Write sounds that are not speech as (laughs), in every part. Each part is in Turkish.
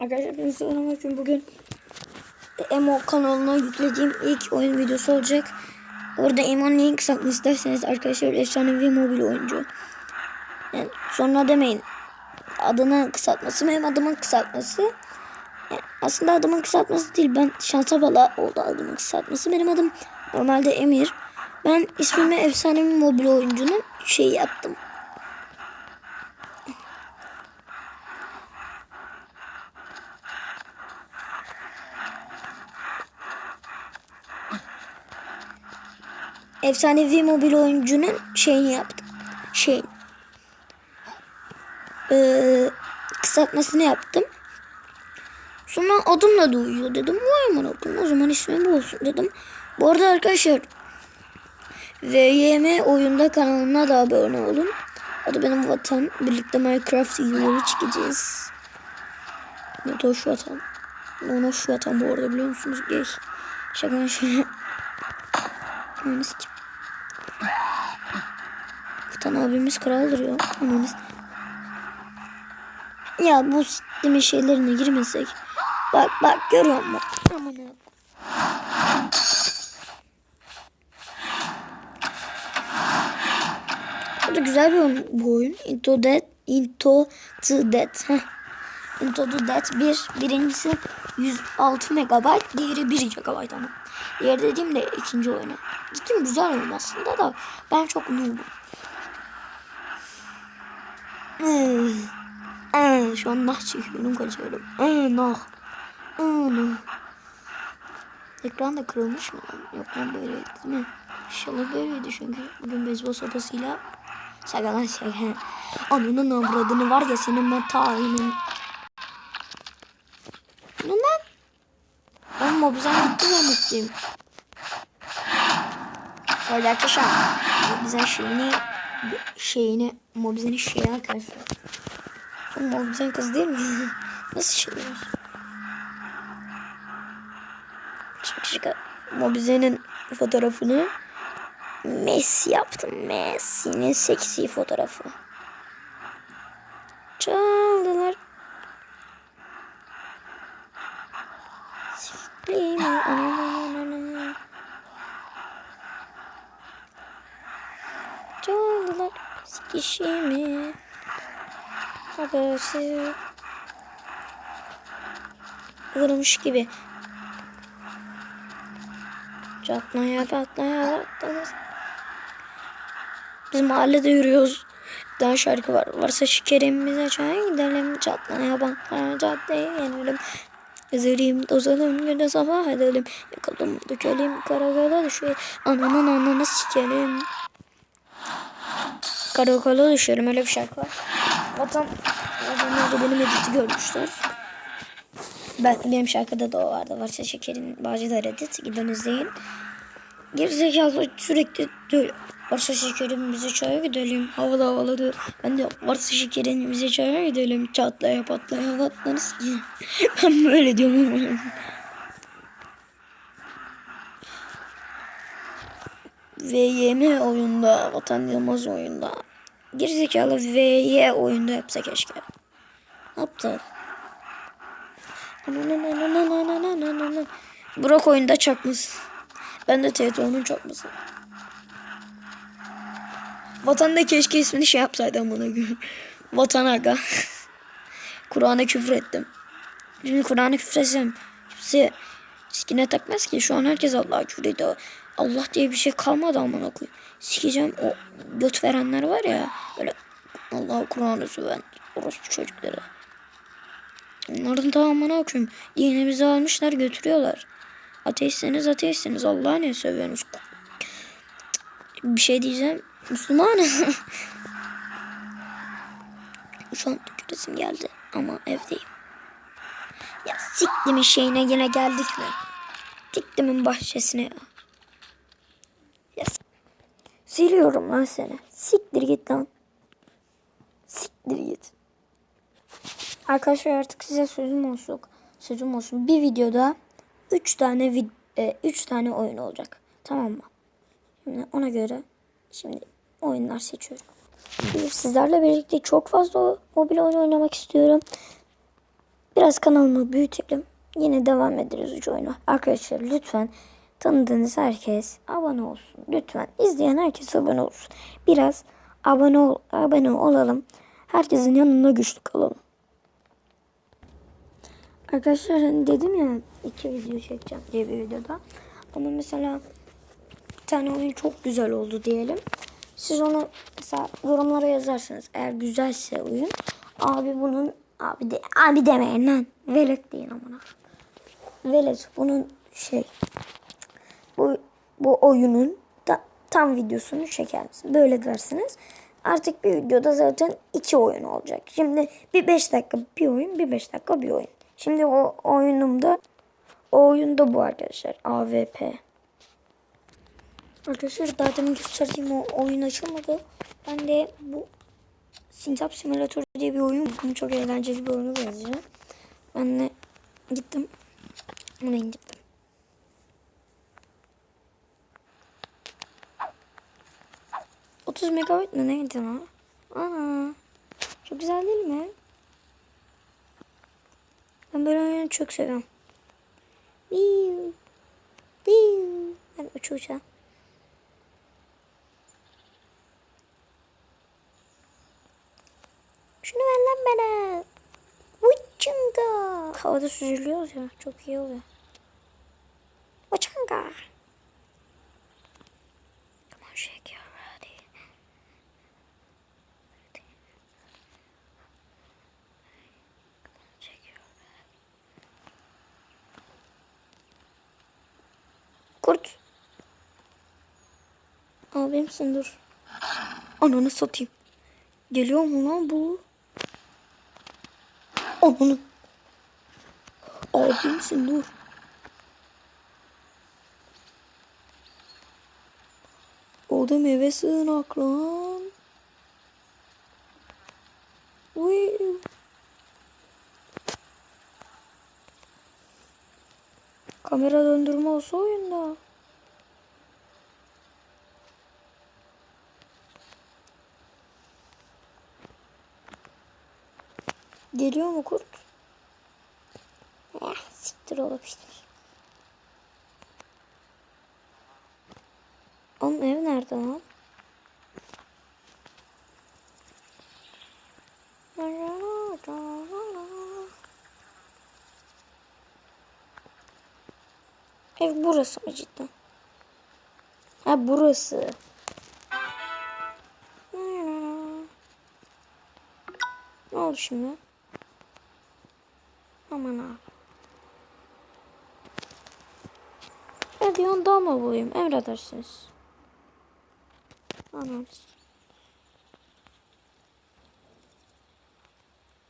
Arkadaşlar ben selamünaleyküm. Bugün Emo kanalına yüklediğim ilk oyun videosu olacak. Orada Emo'nun neyin kısaltmasını isterseniz arkadaşlar efsanevi mobil oyuncu. Yani sonra demeyin adının kısaltması mı hem adımın kısaltması. Yani aslında adımın kısaltması değil. Ben şansa bala oldu adımın kısaltması. Benim adım normalde Emir. Ben ismimi efsanevi mobil oyuncunun şeyi yaptım. Efsanevi mobil oyuncunun şeyini yaptım. Şey. Ee, kısaltmasını yaptım. Sonra adımla da uyuyor dedim. Vay aman okuyayım. O zaman ismi bu olsun dedim. Bu arada arkadaşlar VYM oyunda kanalına da abone olun. Adı benim vatan. Birlikte Minecraft. Ne de hoş vatan. Onu hoş vatan bu arada biliyor musunuz? Gay. Şaka şaka. Ananı Vatan abimiz kraldır ya. Ananı Ya bu sistemin şeylerine girmesek. Bak bak görüyor musun? Aman ya. Bu da güzel bir oyun, bu oyun. Into Dead, Into the Dead. Into the Dead bir. Birincisi 106 megabayt, diğeri 1 GB ama. Diğer dediğim de ikinci oyunu. Cidden güzel oyun aslında da ben çok noobum. Hmm, Şu an nah çekiyorum kaçıyorum. Hmm, nah. Hmm, nah. Ekran da kırılmış mı lan? Yok lan böyleydi değil mi? İnşallah böyleydi çünkü bugün beyzbol sopasıyla şaka lan şaka. Ananın avradını var ya senin ben tayinin. Ne lan? Ben mobizan gitti zannettim. Öyle arkadaşlar. Mobizan şeyini şeyini mobizanın şeyi arkadaşlar. Bu mobizan kız değil mi? (laughs) Nasıl? Şaka şaka. Mobizanın fotoğrafını Messi yaptım. Messi'nin seksi fotoğrafı. Çaldılar. Sikliğimi ananana. Çaldılar. Sikişimi. Habersiz. Vurmuş gibi. Çatlaya patlaya patlaya. Biz mahallede yürüyoruz. Tane şarkı var. Varsa şekerimize çay gidelim. Çatlaya patlaya caddeye inelim. Ezereyim tozalım güne sabah edelim. Yakalım dökelim karakola düşelim. Ananın ananı sikerim. Karakola düşerim öyle bir şarkı var. Vatan adamlar da benim editi görmüşler. Ben, benim şarkıda da o vardı. Varsa şekerin Bağcılar edit. Gidin izleyin. Gerizekalı sürekli diyor. Varsa şekerin bize çaya gidelim. Havalı havalı diyor. Ben de varsa şekerin bize çaya gidelim. Çatlaya patlaya patlarız ki. (laughs) ben böyle diyorum. VYM oyunda, Vatan Yılmaz oyunda. Gerizekalı VY oyunda yapsa keşke. Yaptı? Burak oyunda çakmış. Ben de TT onun çakması. Vatan da keşke ismini şey yapsaydı amına koyayım. Vatan aga. Kur'an'a küfür ettim. Şimdi Kur'an'a küfür etsem kimse sikine takmaz ki. Şu an herkes Allah'a küfür ediyor. Allah diye bir şey kalmadı amına koyayım. Sikeceğim o göt verenler var ya. Böyle Allah'ı Kur'an'ı söven orospu çocukları. Onların tamamını okuyayım. Dinimizi almışlar götürüyorlar. Ateistseniz ateistseniz Allah'a ne sövüyorsunuz? Bir şey diyeceğim. Müslüman. (laughs) Şu an tüküresim geldi ama evdeyim. Ya siktimin şeyine yine geldik mi? Diktimin bahçesine ya. Siliyorum lan seni. Siktir git lan. Siktir git. Arkadaşlar artık size sözüm olsun. Sözüm olsun. Bir videoda 3 tane vid 3 tane oyun olacak. Tamam mı? Şimdi ona göre şimdi oyunlar seçiyorum. Sizlerle birlikte çok fazla mobil oyun oynamak istiyorum. Biraz kanalımı büyütelim. Yine devam ederiz üç oyunu. Arkadaşlar lütfen tanıdığınız herkes abone olsun. Lütfen izleyen herkes abone olsun. Biraz abone ol, abone olalım. Herkesin yanında güçlü kalalım. Arkadaşlar hani dedim ya iki video çekeceğim diye bir videoda. Ama mesela bir tane oyun çok güzel oldu diyelim. Siz onu mesela yorumlara yazarsınız. Eğer güzelse oyun. Abi bunun abi de abi demeyin lan. Velet deyin amına. Velet bunun şey bu oyunun da, tam videosunu çeker? Böyle dersiniz. Artık bir videoda zaten iki oyun olacak. Şimdi bir 5 dakika bir oyun, bir 5 dakika bir oyun. Şimdi o oyunumda o oyunda bu arkadaşlar. AVP. Arkadaşlar daha demin gösterdiğim o oyun açılmadı. Ben de bu Sintap Simulator diye bir oyun buldum. Çok eğlenceli bir oyunu benziyor. Ben de gittim. Bunu indirdim. Otuz megabayt mı neydi lan? Ana. Çok güzel değil mi? Ben böyle oyunu çok seviyorum. Biu. Biu. Ben uçacağım. Şunu ver lan bana. Uçunga. Havada süzülüyoruz ya. Çok iyi oluyor. Uçunga. Kurt. Abimsin dur. Ananı satayım. Geliyor mu lan bu? Ananı. Abimsin dur. O da meyve sığınak lan. Uy. Kamera döndürme olsa oyunda. Geliyor mu kurt? Eh, siktir olup işte. Oğlum ev nerede lan? Ev burası mı cidden? Ha burası. Ne oldu şimdi? Aman abi. Hadi yanda mı bulayım? Emredersiniz. Anam.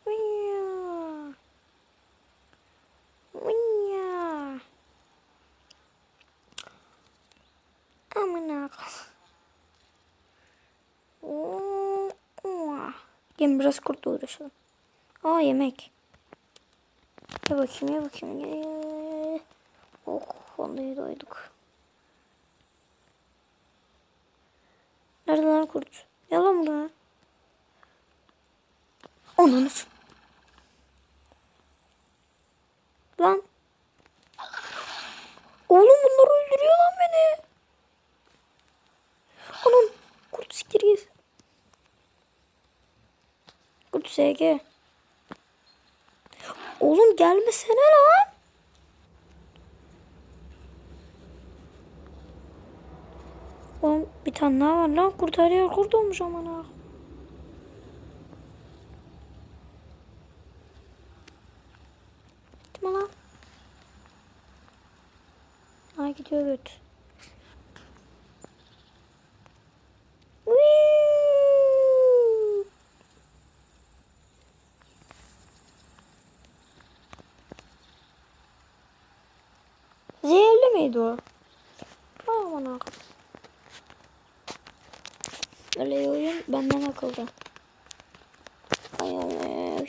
Vınya. Vınya. Aman abi. Gelin biraz kurtla uğraşalım. Aa yemek. Ye bakayım ye bakayım. Ye, ye. Oh vallahi doyduk. Nerede lan kurt? Yalan mı? Ananı s- Lan. Oğlum bunlar öldürüyor lan beni. Anam kurt siktir git. SG. Oğlum gelmesene lan. Oğlum bir tane daha var lan. Kurtarıyor kurt olmuş aman ha. Gitme lan. Ay gidiyor göt. Miydi o? Aman ha. Öyle oyun benden akıllı. Ay ay ay.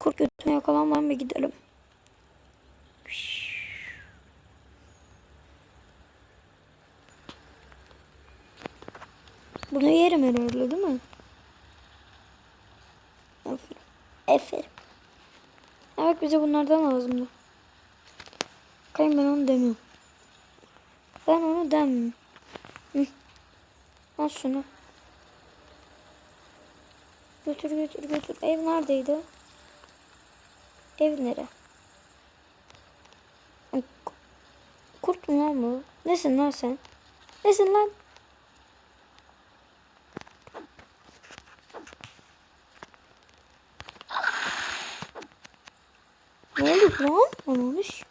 Kurt götüne yakalanmadan bir gidelim. Bunu yerim herhalde değil mi? Aferin. Aferin. Bak bize bunlardan lazımdı. Bakayım ben onu demiyorum. Ben onu demiyorum. Hı. Al şunu. Götür götür götür. Ev neredeydi? Ev nere? Kurt mu lan bu? Nesin lan sen? Nesin lan? Ne oldu lan? Ananı s-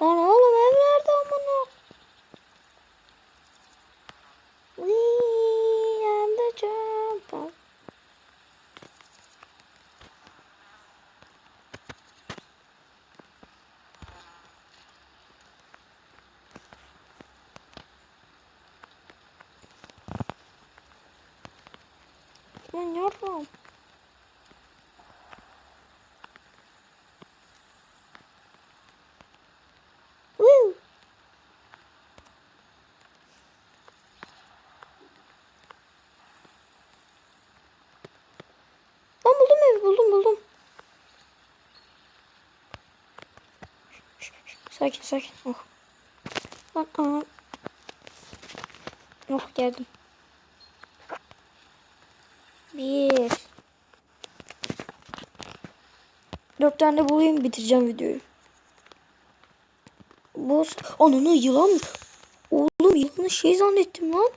Lan oğlum ev nerede amına? We are the champions. Lan yavrum. Woo. Lan buldum evi buldum buldum. Şş, şş, Sakin sakin. Oh. Lan aa. Oh geldim. Bir. Dört tane bulayım bitireceğim videoyu. Boss. Ananı yılan. Oğlum yılanı şey zannettim lan.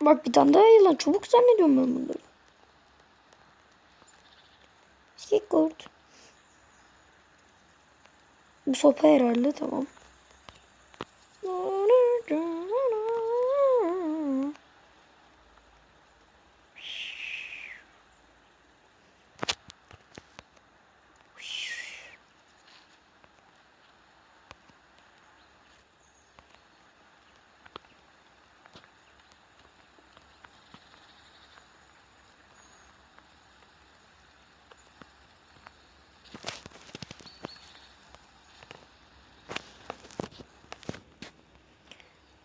Bak bir tane daha yılan. Çubuk zannediyorum ben bunları. Skikord. Bu sopa herhalde tamam.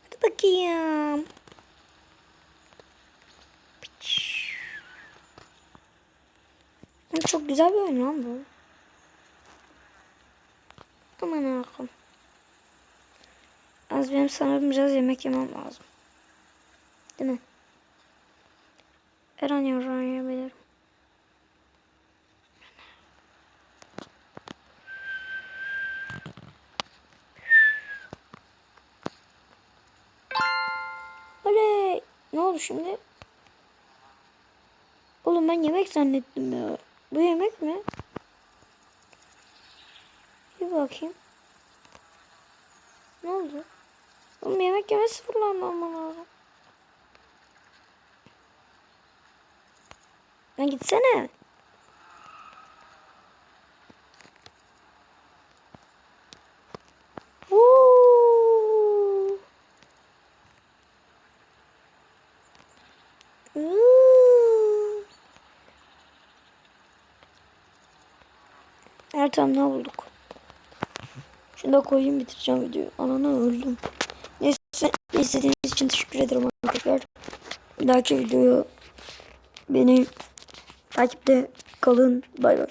Hadi bakayım. Çok güzel bir oyun lan bu. Aman akım. Az benim sanırım biraz yemek yemem lazım. Değil mi? Her an yarın oldu şimdi? Oğlum ben yemek zannettim ya. Bu yemek mi? Bir bakayım. Ne oldu? Oğlum yemek yeme sıfırlandı aman lazım. Lan gitsene. Evet tamam ne bulduk. Şunu da koyayım bitireceğim videoyu. Ananı öldüm. Neyse izlediğiniz için teşekkür ederim arkadaşlar. Bir dahaki videoyu beni takipte kalın. Bay bay.